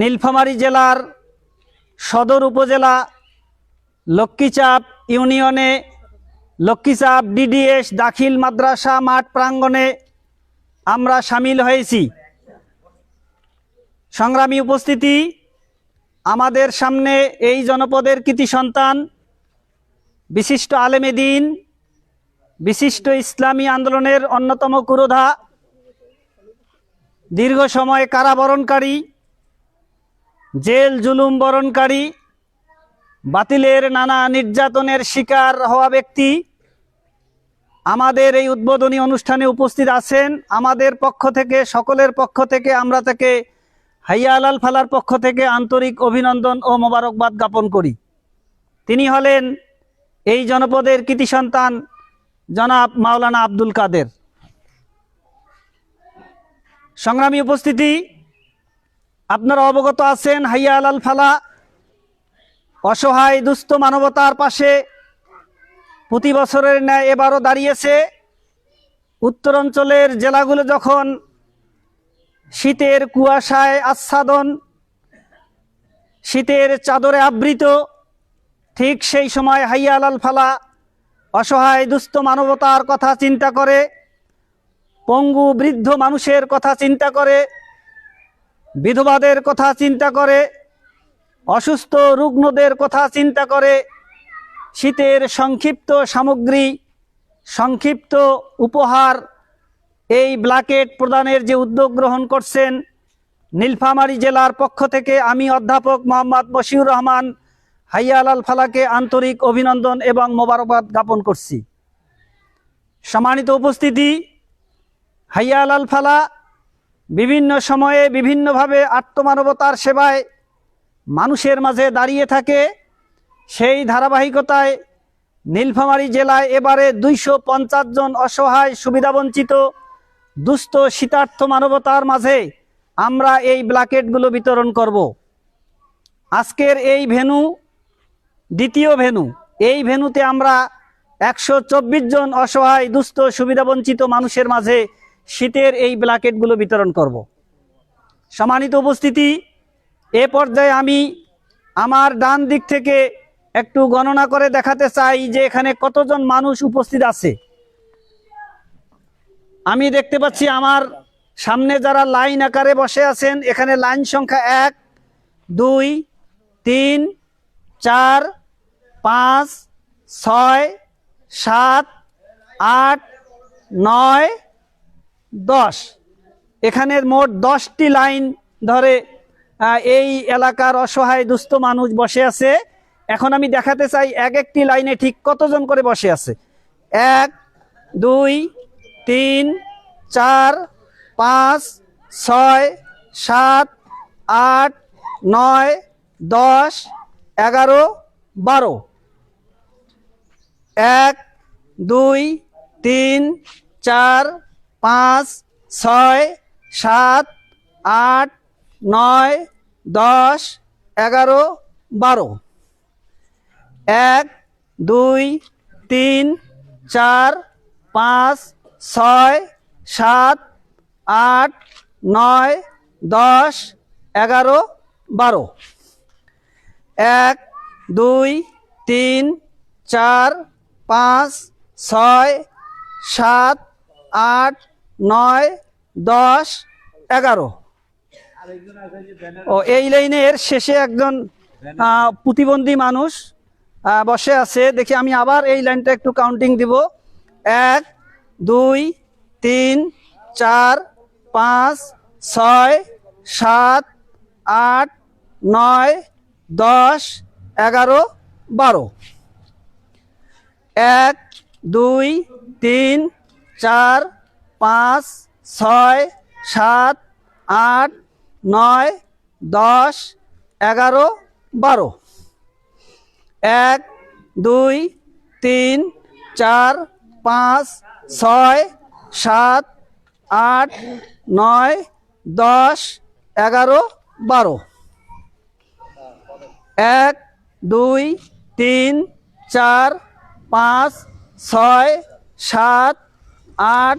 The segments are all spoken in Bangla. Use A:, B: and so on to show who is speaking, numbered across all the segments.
A: নীলফামারী জেলার সদর উপজেলা লক্ষ্মীচাপ ইউনিয়নে লক্ষ্মীচাপ ডিডিএস দাখিল মাদ্রাসা মাঠ প্রাঙ্গণে আমরা সামিল হয়েছি সংগ্রামী উপস্থিতি আমাদের সামনে এই জনপদের কৃতি সন্তান বিশিষ্ট আলেমে দিন বিশিষ্ট ইসলামী আন্দোলনের অন্যতম কুরোধা দীর্ঘ সময় কারাবরণকারী জেল জুলুম বরণকারী বাতিলের নানা নির্যাতনের শিকার হওয়া ব্যক্তি আমাদের এই উদ্বোধনী অনুষ্ঠানে উপস্থিত আছেন আমাদের পক্ষ থেকে সকলের পক্ষ থেকে আমরা তাকে হাইয়ালাল ফালার পক্ষ থেকে আন্তরিক অভিনন্দন ও মোবারকবাদ জ্ঞাপন করি তিনি হলেন এই জনপদের কৃতি সন্তান জনাব মাওলানা আব্দুল কাদের সংগ্রামী উপস্থিতি আপনারা অবগত আছেন হাইয়া আলাল ফালা অসহায় দুস্থ মানবতার পাশে প্রতি বছরের ন্যায় এবারও দাঁড়িয়েছে উত্তরাঞ্চলের জেলাগুলো যখন শীতের কুয়াশায় আচ্ছাদন শীতের চাদরে আবৃত ঠিক সেই সময় হাইয়া আলাল ফালা অসহায় দুস্থ মানবতার কথা চিন্তা করে পঙ্গু বৃদ্ধ মানুষের কথা চিন্তা করে বিধবাদের কথা চিন্তা করে অসুস্থ রুগ্নদের কথা চিন্তা করে শীতের সংক্ষিপ্ত সামগ্রী সংক্ষিপ্ত উপহার এই ব্লাকেট প্রদানের যে উদ্যোগ গ্রহণ করছেন নীলফামারী জেলার পক্ষ থেকে আমি অধ্যাপক মোহাম্মদ বশিউর রহমান হাইয়ালাল ফালাকে আন্তরিক অভিনন্দন এবং মোবারকবাদ জ্ঞাপন করছি সম্মানিত উপস্থিতি হাইয়ালাল ফালা বিভিন্ন সময়ে বিভিন্নভাবে আত্মমানবতার সেবায় মানুষের মাঝে দাঁড়িয়ে থাকে সেই ধারাবাহিকতায় নীলফামারী জেলায় এবারে দুইশো জন অসহায় সুবিধাবঞ্চিত দুস্থ শীতার্থ মানবতার মাঝে আমরা এই ব্লাকেটগুলো বিতরণ করব। আজকের এই ভেনু দ্বিতীয় ভেনু এই ভেনুতে আমরা একশো জন অসহায় দুস্থ সুবিধাবঞ্চিত মানুষের মাঝে শীতের এই ব্ল্যাকেটগুলো বিতরণ করব। সম্মানিত উপস্থিতি এ পর্যায়ে আমি আমার ডান দিক থেকে একটু গণনা করে দেখাতে চাই যে এখানে কতজন মানুষ উপস্থিত আছে আমি দেখতে পাচ্ছি আমার সামনে যারা লাইন আকারে বসে আছেন এখানে লাইন সংখ্যা এক দুই তিন চার পাঁচ ছয় সাত আট নয় দশ এখানের মোট দশটি লাইন ধরে এই এলাকার অসহায় দুস্থ মানুষ বসে আছে এখন আমি দেখাতে চাই এক একটি লাইনে ঠিক কতজন করে বসে আছে এক দুই তিন চার পাঁচ ছয় সাত আট নয় দশ এগারো বারো এক দুই তিন চার পাঁচ ছয় সাত আট নয় দশ এগারো বারো এক দুই তিন চার পাঁচ ছয় সাত আট নয় দশ এগারো বারো এক দুই তিন চার পাঁচ ছয় সাত আট নয় দশ এগারো ও এই লাইনের শেষে একজন প্রতিবন্ধী মানুষ বসে আছে দেখি আমি আবার এই লাইনটা একটু কাউন্টিং দিব এক দুই তিন চার পাঁচ ছয় সাত আট নয় দশ এগারো বারো এক দুই তিন চার পাঁচ ছয় সাত আট নয় দশ এগারো বারো এক দুই তিন চার পাঁচ ছয় সাত আট নয় দশ এগারো বারো এক দুই তিন চার পাঁচ ছয় সাত আট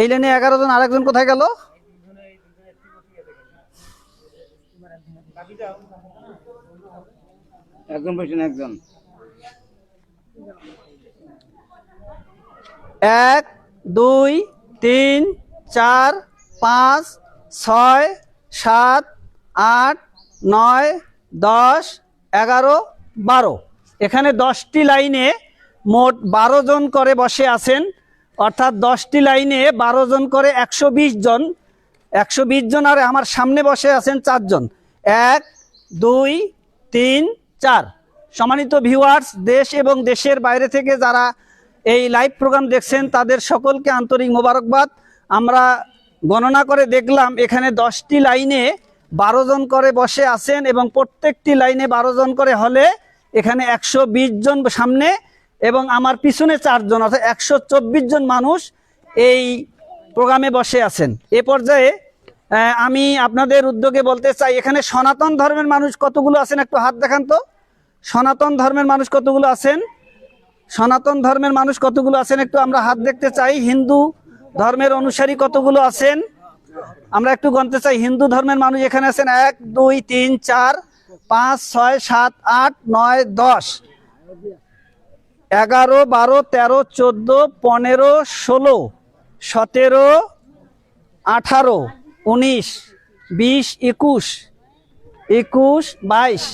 A: এই লাইনে এগারো জন আরেকজন কোথায় গেল একজন এক দুই তিন চার পাঁচ ছয় সাত আট নয় দশ এগারো বারো এখানে দশটি লাইনে মোট বারো জন করে বসে আছেন অর্থাৎ দশটি লাইনে বারো জন করে একশো জন একশো জন আর আমার সামনে বসে আছেন চারজন এক দুই তিন চার সম্মানিত ভিউয়ার্স দেশ এবং দেশের বাইরে থেকে যারা এই লাইভ প্রোগ্রাম দেখছেন তাদের সকলকে আন্তরিক মোবারকবাদ আমরা গণনা করে দেখলাম এখানে দশটি লাইনে বারো জন করে বসে আছেন এবং প্রত্যেকটি লাইনে বারো জন করে হলে এখানে একশো জন সামনে এবং আমার পিছনে চারজন অর্থাৎ একশো জন মানুষ এই প্রোগ্রামে বসে আছেন এ পর্যায়ে আমি আপনাদের উদ্যোগে বলতে চাই এখানে সনাতন ধর্মের মানুষ কতগুলো আছেন একটু হাত দেখান তো সনাতন ধর্মের মানুষ কতগুলো আছেন সনাতন ধর্মের মানুষ কতগুলো আছেন একটু আমরা হাত দেখতে চাই হিন্দু ধর্মের অনুসারী কতগুলো আছেন আমরা একটু গণতে চাই হিন্দু ধর্মের মানুষ এখানে আছেন এক দুই তিন চার পাঁচ ছয় সাত আট নয় দশ এগারো বারো তেরো চোদ্দ পনেরো ষোলো সতেরো আঠারো উনিশ বিশ একুশ একুশ বাইশ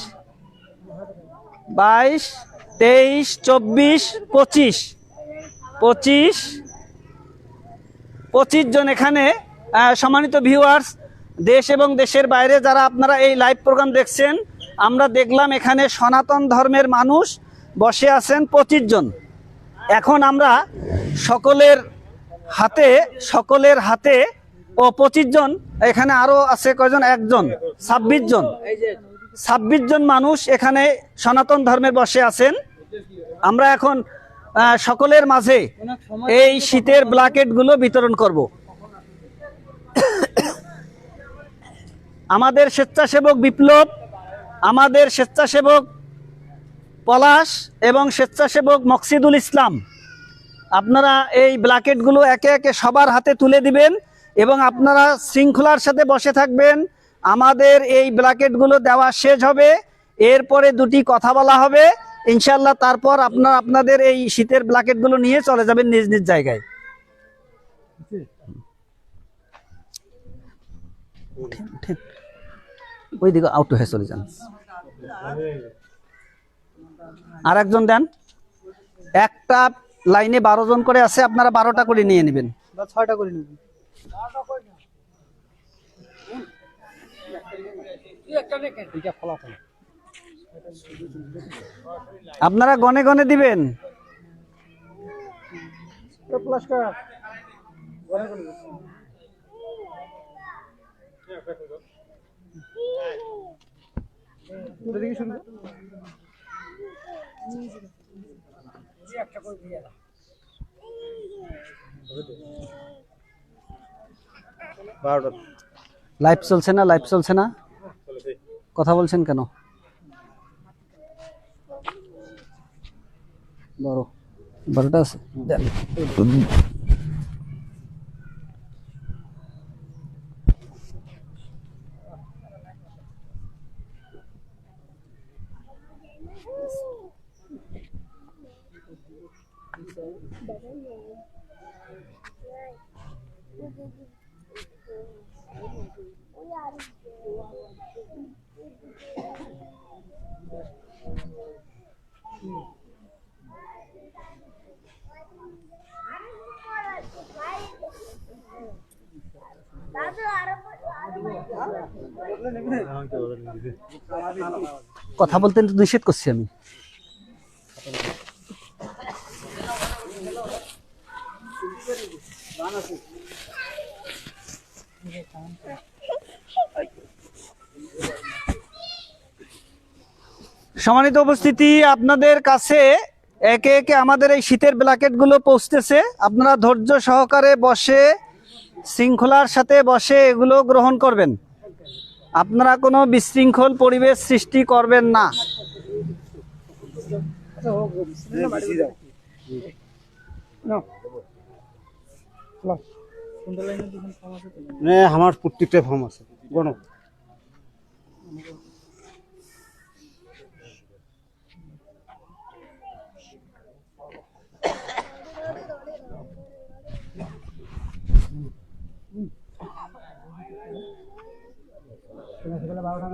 A: বাইশ তেইশ চব্বিশ পঁচিশ পঁচিশ পঁচিশ জন এখানে সম্মানিত ভিউয়ার্স দেশ এবং দেশের বাইরে যারা আপনারা এই লাইভ প্রোগ্রাম দেখছেন আমরা দেখলাম এখানে সনাতন ধর্মের মানুষ বসে আছেন পঁচিশ জন এখন আমরা সকলের হাতে সকলের হাতে ও পঁচিশ জন এখানে আরও আছে কয়জন একজন ছাব্বিশ জন ছাব্বিশ জন মানুষ এখানে সনাতন ধর্মের বসে আছেন আমরা এখন সকলের মাঝে এই শীতের ব্লাকেটগুলো বিতরণ করব আমাদের স্বেচ্ছাসেবক বিপ্লব আমাদের স্বেচ্ছাসেবক পলাশ এবং স্বেচ্ছাসেবক মকসিদুল ইসলাম আপনারা এই ব্লাকেটগুলো একে একে সবার হাতে তুলে দিবেন এবং আপনারা শৃঙ্খলার সাথে বসে থাকবেন আমাদের এই ব্লাকেটগুলো দেওয়া শেষ হবে এরপরে দুটি কথা বলা হবে ইনশাল্লাহ তারপর আপনার আপনাদের এই শীতের ব্লাকেটগুলো নিয়ে চলে যাবেন নিজ নিজ জায়গায় ওইদিকে আউট হয়ে চলে যান আর একজন দেন একটা লাইনে বারো জন করে আছে আপনারা বারোটা করে নিয়ে নেবেন ছয়টা করে আপনারা গনে গনে দিবেন শুনবো একটা লাইভ চলছে না লাইভ চলছে না কথা বলছেন কেন বারো বারোটা আছে কথা বলতে নিষেধ করছি আমি সম্মানিত উপস্থিতি আপনাদের কাছে একে একে আমাদের এই শীতের ব্ল্যাকেটগুলো পৌঁছতেছে আপনারা ধৈর্য সহকারে বসে শৃঙ্খলার সাথে বসে এগুলো গ্রহণ করবেন আপনারা কোনো বিশৃঙ্খল পরিবেশ সৃষ্টি করবেন না আমার প্রত্যেকটা ফর্ম আছে গণ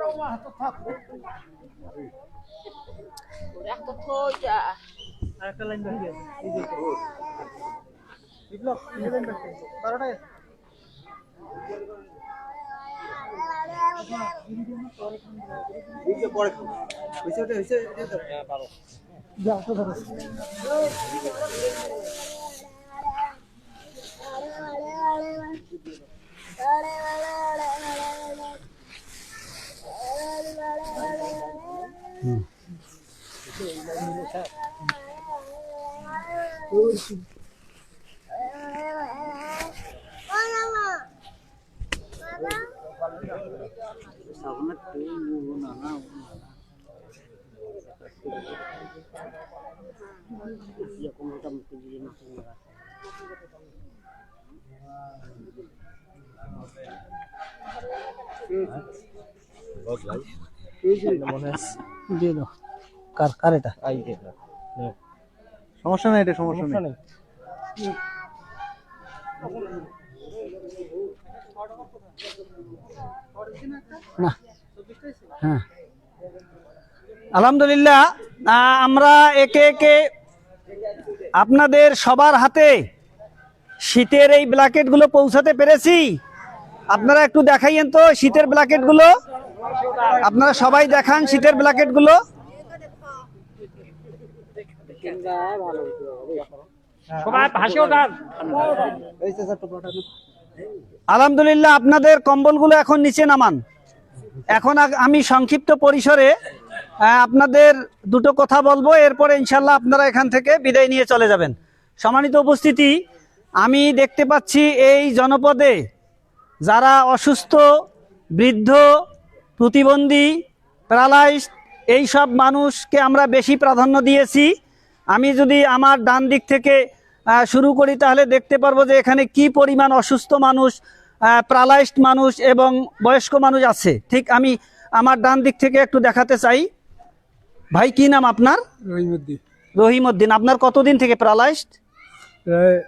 A: Rumah takut, Udah kekoja. Ada kalian bagian. Di blok, ini kalian bagian. Taruh aja. Bisa boleh. Bisa deh, bisa deh. Ya, taruh. Ya, taruh. Hmm. Thank you. হ্যাঁ আলহামদুলিল্লাহ আমরা একে একে আপনাদের সবার হাতে শীতের এই ব্ল্যাকেটগুলো পৌঁছাতে পেরেছি আপনারা একটু দেখাইয়েন তো শীতের ব্ল্যাকেটগুলো আপনারা সবাই দেখান শীতের ব্ল্যাকেটগুলো আলহামদুলিল্লাহ আপনাদের কম্বলগুলো এখন নিচে নামান এখন আমি সংক্ষিপ্ত পরিসরে আপনাদের দুটো কথা বলবো এরপরে ইনশাল্লাহ আপনারা এখান থেকে বিদায় নিয়ে চলে যাবেন সম্মানিত উপস্থিতি আমি দেখতে পাচ্ছি এই জনপদে যারা অসুস্থ বৃদ্ধ প্রতিবন্ধী প্যারালাইজ সব মানুষকে আমরা বেশি প্রাধান্য দিয়েছি আমি যদি আমার ডান দিক থেকে শুরু করি তাহলে দেখতে পারবো যে এখানে কি পরিমাণ অসুস্থ মানুষ প্যারালাইজড মানুষ এবং বয়স্ক মানুষ আছে ঠিক আমি আমার ডান দিক থেকে একটু দেখাতে চাই ভাই কি নাম আপনার রহিমুদ্দিন রহিমুদ্দিন আপনার কতদিন থেকে প্যারালাইজড প্রায়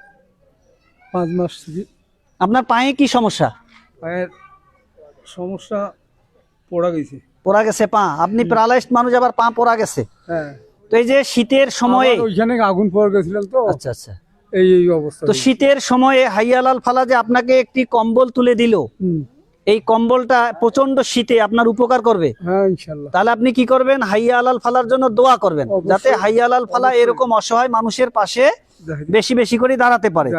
A: পাঁচ মাস আপনার পায়ে কি সমস্যা পায়ের সমস্যা পোড়া গেছে পোড়া গেছে পা আপনি প্যারালাইজড মানুষ আবার পা পোড়া গেছে হ্যাঁ তো এই যে শীতের সময়ে
B: ওইখানে আগুন পোড়া গেছিলাম তো আচ্ছা আচ্ছা
A: এই এই অবস্থা তো শীতের সময়ে হাইয়ালাল ফালা যে আপনাকে একটি কম্বল তুলে দিল এই কম্বলটা প্রচন্ড শীতে আপনার উপকার করবে হ্যাঁ, তাহলে আপনি কি করবেন হাইয়া ফালার জন্য দোয়া করবেন যাতে হাইয়া ফালা এরকম অসহায় মানুষের পাশে বেশি বেশি করে দাঁড়াতে পারে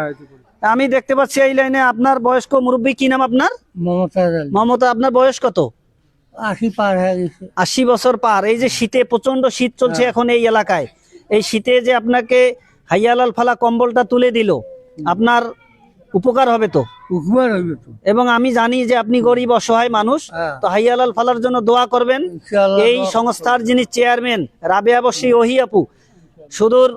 A: আমি দেখতে পাচ্ছি এই লাইনে আপনার বয়স্ক মুরব্বী কি নাম আপনার মমতা মমতা আপনার বয়স কত আশি বছর পার এই যে শীতে প্রচন্ড শীত চলছে হ্যাঁ। এখন এই এলাকায় এই শীতে যে আপনাকে হাইয়ালাল ফালা কম্বলটা তুলে দিল আপনার উপকার হবে তো উপকার হবে এবং আমি জানি যে আপনি গরিব অসহায় মানুষ হ্যাঁ। তো হাইয়ালাল ফালার জন্য দোয়া করবেন এই সংস্থার যিনি চেয়ারম্যান রাবে বসি ওহি আপু সুদূর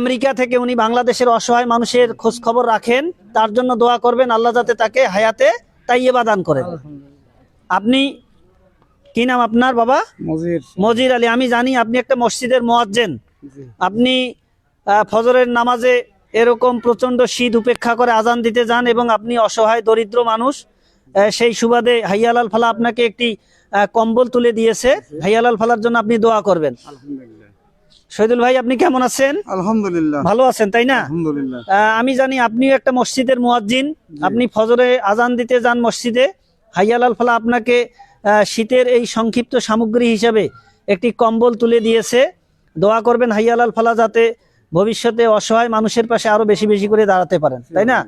A: আমেরিকা থেকে উনি বাংলাদেশের অসহায় মানুষের খোঁজ খবর রাখেন তার জন্য দোয়া করবেন আল্লাহ যাতে তাকে হায়াতে তাইয়ে দান করেন আপনি কি নাম আপনার বাবা মজির আলী আমি জানি আপনি একটা মসজিদের মোয়াজেন আপনি ফজরের নামাজে এরকম প্রচন্ড শীত উপেক্ষা করে আজান দিতে যান এবং আপনি অসহায় দরিদ্র মানুষ সেই সুবাদে হাইয়ালাল ফালা আপনাকে একটি কম্বল তুলে দিয়েছে হাইয়ালাল ফালার জন্য আপনি দোয়া করবেন শহীদুল ভাই আপনি কেমন আছেন
B: আলহামদুলিল্লাহ ভালো
A: আছেন তাই না আমি জানি আপনিও একটা মসজিদের মুয়াজ্জিন আপনি ফজরে আজান দিতে যান মসজিদে হাইয়ালাল ফালা আপনাকে শীতের এই সংক্ষিপ্ত সামগ্রী হিসাবে একটি কম্বল তুলে দিয়েছে দোয়া করবেন হাইয়ালাল ফালা যাতে ভবিষ্যতে অসহায় মানুষের পাশে আরো বেশি বেশি করে দাঁড়াতে পারেন তাই না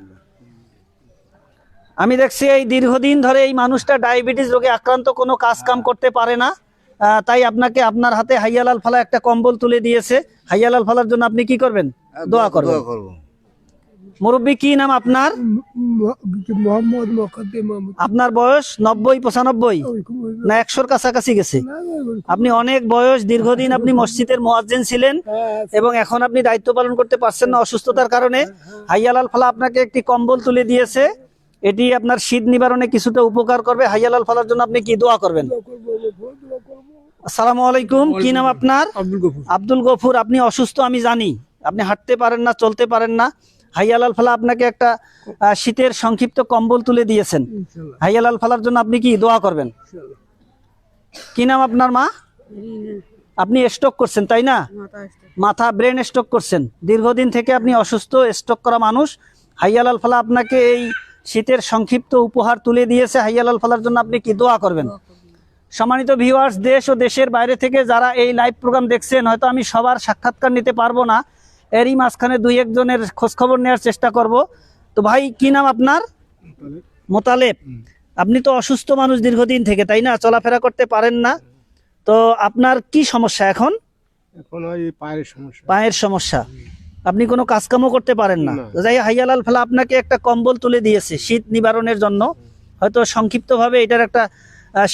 A: আমি দেখছি এই দীর্ঘদিন ধরে এই মানুষটা ডায়াবেটিস রোগে আক্রান্ত কোনো কাজ কাম করতে পারে না তাই আপনাকে আপনার হাতে হাইয়ালাল ফালা একটা কম্বল তুলে দিয়েছে হাইয়ালাল ফালার জন্য আপনি কি করবেন হ্যাঁ, দোয়া করবেন মুরব্বী কি নাম আপনার আপনার বয়স নব্বই পঁচানব্বই না একশোর কাছাকাছি গেছে আপনি অনেক বয়স দীর্ঘদিন আপনি হ্যাঁ, মসজিদের মোয়াজ্জেন ছিলেন হ্যাঁ, হ্যাঁ। এবং এখন আপনি দায়িত্ব পালন করতে পারছেন না অসুস্থতার কারণে হাইয়ালাল ফালা আপনাকে একটি কম্বল তুলে দিয়েছে এটি আপনার শীত নিবারণে কিছুটা উপকার করবে হাইয়ালাল ফালার জন্য আপনি কি দোয়া করবেন আসসালাম আলাইকুম কি নাম আপনার আব্দুল গফুর আপনি অসুস্থ আমি জানি আপনি হাঁটতে পারেন না চলতে পারেন না হাইয়াল ফালা আপনাকে একটা শীতের সংক্ষিপ্ত কম্বল তুলে দিয়েছেন হাইয়াল ফালার জন্য আপনি কি দোয়া করবেন কি নাম আপনার মা আপনি স্টক করছেন তাই না মাথা ব্রেন স্টক করছেন দীর্ঘদিন থেকে আপনি অসুস্থ স্টক করা মানুষ হাইয়াল ফালা আপনাকে এই শীতের সংক্ষিপ্ত উপহার তুলে দিয়েছে হাইয়াল আল ফালার জন্য আপনি কি দোয়া করবেন সম্মানিত ভিউয়ার্স দেশ ও দেশের বাইরে থেকে যারা এই লাইভ প্রোগ্রাম দেখছেন হয়তো আমি সবার সাক্ষাৎকার নিতে পারবো না এরই মাঝখানে দুই একজনের খোঁজখবর নেওয়ার চেষ্টা করব তো ভাই কি নাম আপনার মোতালেব আপনি তো অসুস্থ মানুষ দীর্ঘদিন থেকে তাই না চলাফেরা করতে পারেন না তো আপনার কি সমস্যা এখন পায়ের সমস্যা আপনি কোনো কাজকামও করতে পারেন না যাই হাইয়ালাল ফেলা আপনাকে একটা কম্বল তুলে দিয়েছে শীত নিবারণের জন্য হয়তো সংক্ষিপ্তভাবে এটার একটা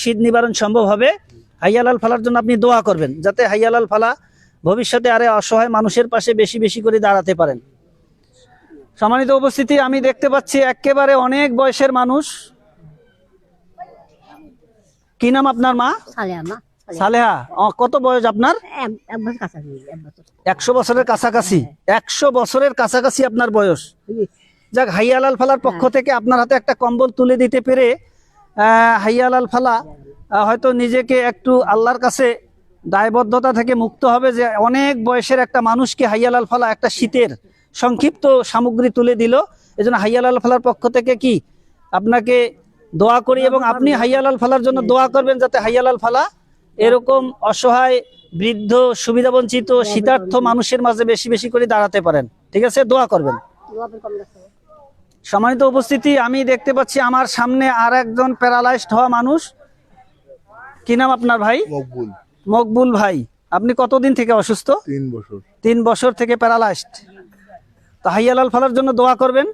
A: শীত নিবারণ সম্ভব হবে হাইয়ালাল ফালার জন্য আপনি দোয়া করবেন যাতে হাইয়ালাল ফালা ভবিষ্যতে আরে অসহায় মানুষের পাশে বেশি বেশি করে দাঁড়াতে পারেন সম্মানিত উপস্থিতি আমি দেখতে পাচ্ছি একেবারে অনেক বয়সের মানুষ কি নাম আপনার মা সালেহা কত বয়স আপনার একশো বছরের কাছাকাছি একশো বছরের কাছাকাছি আপনার বয়স যাক হাইয়ালাল ফালার পক্ষ হ্যাঁ। থেকে আপনার হাতে একটা কম্বল তুলে দিতে পেরে হাইয়ালাল ফালা হয়তো নিজেকে একটু আল্লাহর কাছে দায়বদ্ধতা থেকে মুক্ত হবে যে অনেক বয়সের একটা মানুষকে হাইয়াল আল ফালা একটা শীতের সংক্ষিপ্ত সামগ্রী তুলে দিল এজন্য হাইয়াল আল ফালার পক্ষ থেকে কি আপনাকে দোয়া করি এবং আপনি হাইয়াল আল ফালার জন্য দোয়া করবেন যাতে হাইয়াল আল ফালা এরকম অসহায় বৃদ্ধ সুবিধাবঞ্চিত শীতার্থ মানুষের মাঝে বেশি বেশি করে দাঁড়াতে পারেন ঠিক আছে দোয়া করবেন সম্মানিত উপস্থিতি আমি দেখতে পাচ্ছি আমার সামনে আর একজন প্যারালাইজড হওয়া মানুষ কি নাম আপনার ভাই মকবুল ভাই আপনি কতদিন থেকে অসুস্থ তিন বছর তিন বছর থেকে প্যারালাইসড হাইয়া আলাল ফালার জন্য দোয়া করবেন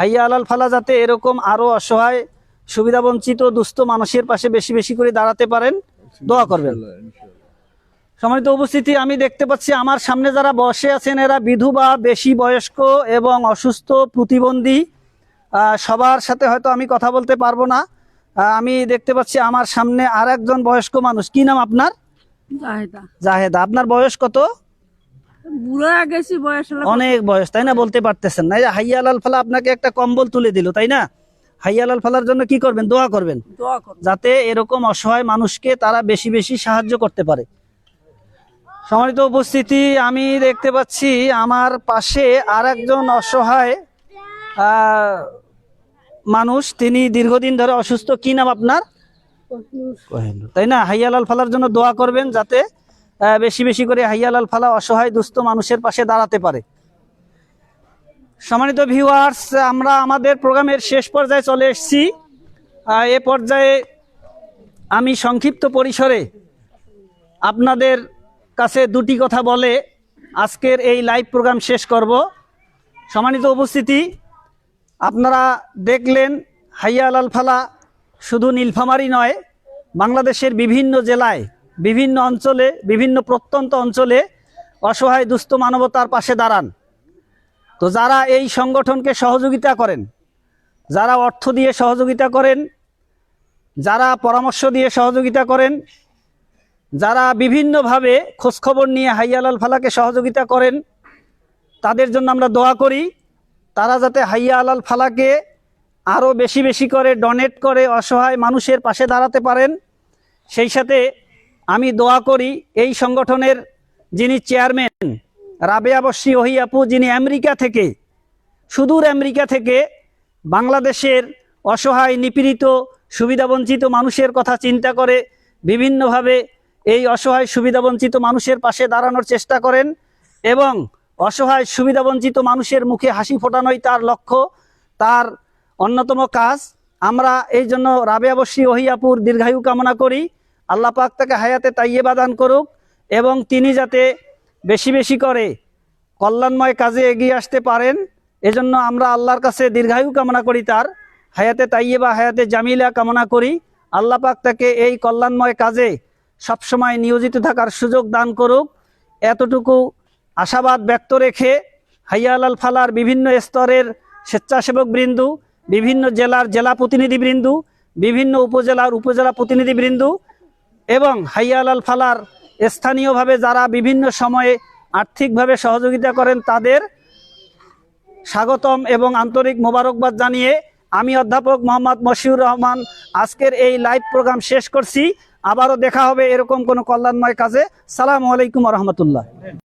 A: হাইয়া আলাল ফালা যাতে এরকম আরো অসহায় সুবিধাবঞ্চিত দুস্থ মানুষের পাশে বেশি বেশি করে দাঁড়াতে পারেন দোয়া করবেন সম্মানিত উপস্থিতি আমি দেখতে পাচ্ছি আমার সামনে যারা বসে আছেন এরা বিধবা বেশি বয়স্ক এবং অসুস্থ প্রতিবন্ধী সবার সাথে হয়তো আমি কথা বলতে পারবো না আমি দেখতে পাচ্ছি আমার সামনে আর একজন বয়স্ক মানুষ কি নাম আপনার জাহেদা আপনার বয়স কত অনেক বয়স তাই না বলতে পারতেছেন না লাল ফালা আপনাকে একটা কম্বল তুলে দিল তাই না লাল ফালার জন্য কি করবেন দোয়া করবেন যাতে এরকম অসহায় মানুষকে তারা বেশি বেশি সাহায্য করতে পারে সম্মানিত উপস্থিতি আমি দেখতে পাচ্ছি আমার পাশে আর একজন অসহায় মানুষ তিনি দীর্ঘদিন ধরে অসুস্থ কি নাম আপনার তাই না হাইয়ালাল ফালার জন্য দোয়া করবেন যাতে বেশি বেশি করে হাইয়ালাল ফালা অসহায় দুস্থ মানুষের পাশে দাঁড়াতে পারে সম্মানিত ভিউয়ার্স আমরা আমাদের প্রোগ্রামের শেষ পর্যায়ে চলে এসেছি এ পর্যায়ে আমি সংক্ষিপ্ত পরিসরে আপনাদের কাছে দুটি কথা বলে আজকের এই লাইভ প্রোগ্রাম শেষ করব সম্মানিত উপস্থিতি আপনারা দেখলেন হাইয়া আল ফালা শুধু নীলফামারি নয় বাংলাদেশের বিভিন্ন জেলায় বিভিন্ন অঞ্চলে বিভিন্ন প্রত্যন্ত অঞ্চলে অসহায় দুস্থ মানবতার পাশে দাঁড়ান তো যারা এই সংগঠনকে সহযোগিতা করেন যারা অর্থ দিয়ে সহযোগিতা করেন যারা পরামর্শ দিয়ে সহযোগিতা করেন যারা বিভিন্নভাবে খোঁজখবর নিয়ে হাইয়া আল ফালাকে সহযোগিতা করেন তাদের জন্য আমরা দোয়া করি তারা যাতে হাইয়া আলাল ফালাকে আরও বেশি বেশি করে ডোনেট করে অসহায় মানুষের পাশে দাঁড়াতে পারেন সেই সাথে আমি দোয়া করি এই সংগঠনের যিনি চেয়ারম্যান রাবেয়া ওহি আপু যিনি আমেরিকা থেকে সুদূর আমেরিকা থেকে বাংলাদেশের অসহায় নিপীড়িত সুবিধাবঞ্চিত মানুষের কথা চিন্তা করে বিভিন্নভাবে এই অসহায় সুবিধাবঞ্চিত মানুষের পাশে দাঁড়ানোর চেষ্টা করেন এবং অসহায় সুবিধাবঞ্চিত মানুষের মুখে হাসি ফোটানোই তার লক্ষ্য তার অন্যতম কাজ আমরা এই জন্য রাবে অবশ্যই ওহিয়াপুর দীর্ঘায়ু কামনা করি আল্লাহ পাক তাকে হায়াতে তাইয়ে বাদান করুক এবং তিনি যাতে বেশি বেশি করে কল্যাণময় কাজে এগিয়ে আসতে পারেন এজন্য আমরা আল্লাহর কাছে দীর্ঘায়ু কামনা করি তার হায়াতে তাইয়ে বা হায়াতে জামিলা কামনা করি আল্লাহ পাক তাকে এই কল্যাণময় কাজে সবসময় নিয়োজিত থাকার সুযোগ দান করুক এতটুকু আশাবাদ ব্যক্ত রেখে হাইয়ালাল ফালার বিভিন্ন স্তরের স্বেচ্ছাসেবক বৃন্দু বিভিন্ন জেলার জেলা প্রতিনিধিবৃন্দ বিভিন্ন উপজেলার উপজেলা প্রতিনিধিবৃন্দ এবং হাইয়ালাল ফালার স্থানীয়ভাবে যারা বিভিন্ন সময়ে আর্থিকভাবে সহযোগিতা করেন তাদের স্বাগতম এবং আন্তরিক মোবারকবাদ জানিয়ে আমি অধ্যাপক মোহাম্মদ মশিউর রহমান আজকের এই লাইভ প্রোগ্রাম শেষ করছি আবারও দেখা হবে এরকম কোনো কল্যাণময় কাজে সালাম আলাইকুম রহমতুল্লাহ